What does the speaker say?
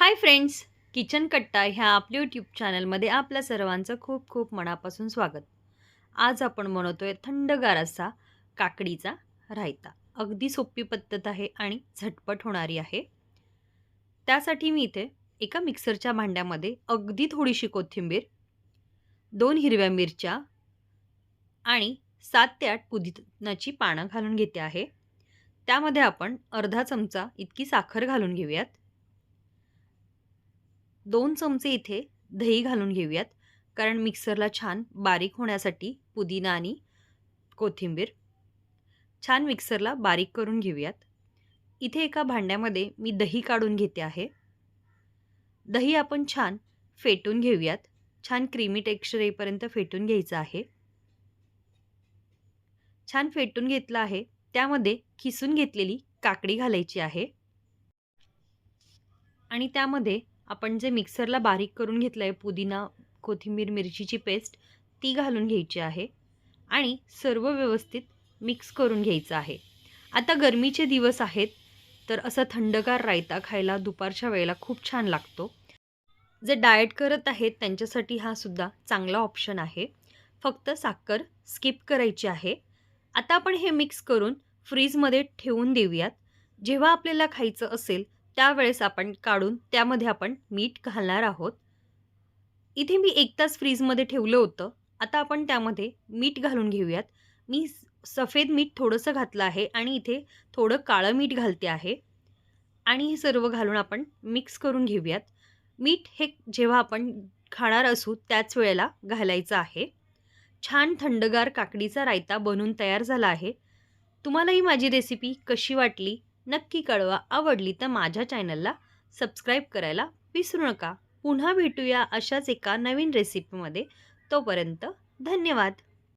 Hi friends kitchen कट्टा ह्या आपल्या यूट्यूब चॅनलमध्ये आपल्या सर्वांचं खूप खूप मनापासून स्वागत. आज आपण बनवतोय थंडगार असा काकडीचा रायता. अगदी सोपी पद्धत आहे आणि झटपट होणारी आहे. त्यासाठी मी इथे एका मिक्सरच्या भांड्यामध्ये अगदी थोडीशी कोथिंबीर दोन हिरव्या मिरच्या आणि सात ते आठ पुदिनाची पानं घालून घेते आहे. त्यामध्ये आपण अर्धा चमचा इतकी साखर घालून घेऊयात. दोन चमचे इथे दही घालून घेऊयात. कारण मिक्सरला छान बारीक होण्यासाठी पुदिना आणि कोथिंबीर छान मिक्सरला बारीक करून घेऊयात. इथे एका भांड्यामध्ये मी दही काढून घेते आहे. दही आपण छान फेटून घेऊयात. छान क्रीमी टेक्स्चर येईपर्यंत फेटून घ्यायचं आहे. छान फेटून घेतलं आहे. त्यामध्ये किसून घेतलेली काकडी घालायची आहे. आणि त्यामध्ये आपण जे मिक्सरला बारीक करून घेतलं आहे पुदिना कोथिंबीर मिरचीची पेस्ट ती घालून घ्यायची आहे आणि सर्व व्यवस्थित मिक्स करून घ्यायचं आहे. आता गरमीचे दिवस आहेत तर असं थंडगार रायता खायला दुपारच्या वेळेला खूप छान लागतो. जे डाएट करत आहेत त्यांच्यासाठी हा सुद्धा चांगला ऑप्शन आहे. फक्त साखर स्किप करायची आहे. आता आपण हे मिक्स करून फ्रीजमध्ये ठेवून देऊयात. जेव्हा आपल्याला खायचं असेल त्यावेळेस आपण काढून त्यामध्ये आपण मीठ घालणार आहोत. इथे मी एक तास फ्रीजमध्ये ठेवलं होतं. आता आपण त्यामध्ये मीठ घालून घेऊयात. मी सफेद मीठ थोडंसं घातलं आहे आणि इथे थोडं काळं मीठ घालते आहे. आणि हे सर्व घालून आपण मिक्स करून घेऊयात. मीठ हे जेव्हा आपण खाणार असू त्याच वेळेला घालायचं आहे. छान थंडगार काकडीचा रायता बनून तयार झाला आहे. तुम्हालाही माझी रेसिपी कशी वाटली? नक्की कळवा. आवडली तर माझ्या चॅनलला सबस्क्राईब करायला विसरू नका. पुन्हा भेटूया अशाच एका नवीन रेसिपीमध्ये तोपर्यंत धन्यवाद.